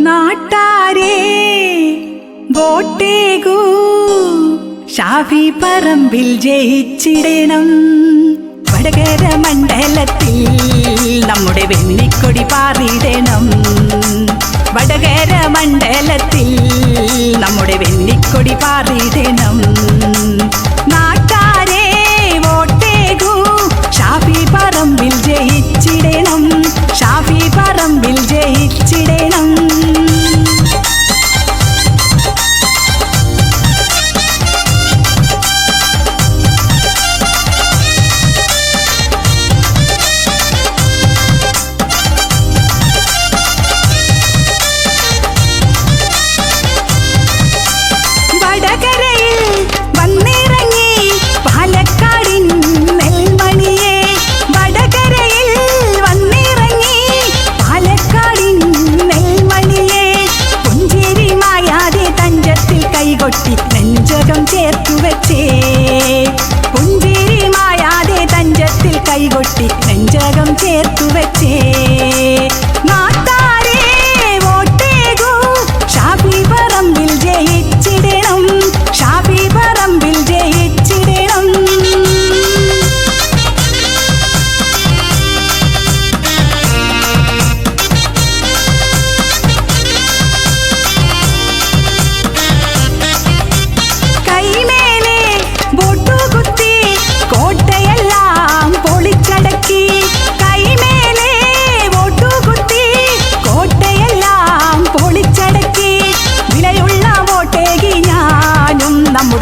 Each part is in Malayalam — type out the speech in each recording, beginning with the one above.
നാട്ടാരേ വോട്ടേകൂ. ഷാഫി പറമ്പിൽ ജയിച്ചിടണം. വടകര മണ്ഡലത്തിൽ നമ്മുടെ വെള്ളിക്കൊടി പാറിയിടണം. വടകര മണ്ഡലത്തിൽ നമ്മുടെ വെള്ളിക്കൊടി പാറിയിടണം. നാട്ടാരേ വോട്ടേകൂ. ഷാഫി പറമ്പിൽ ജയിച്ചിടണം. ഷാഫി പറമ്പിൽ ജയിച്ചിടണം கைகொட்டி நெஞ்சகம் சேர்த்து வைத்து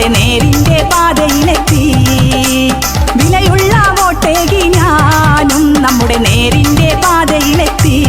നേരിന്റെ പാതയിലെത്തി. വിലയുള്ള വോട്ടേകി ഞാനും നമ്മുടെ നേരിന്റെ പാതയിലെത്തി.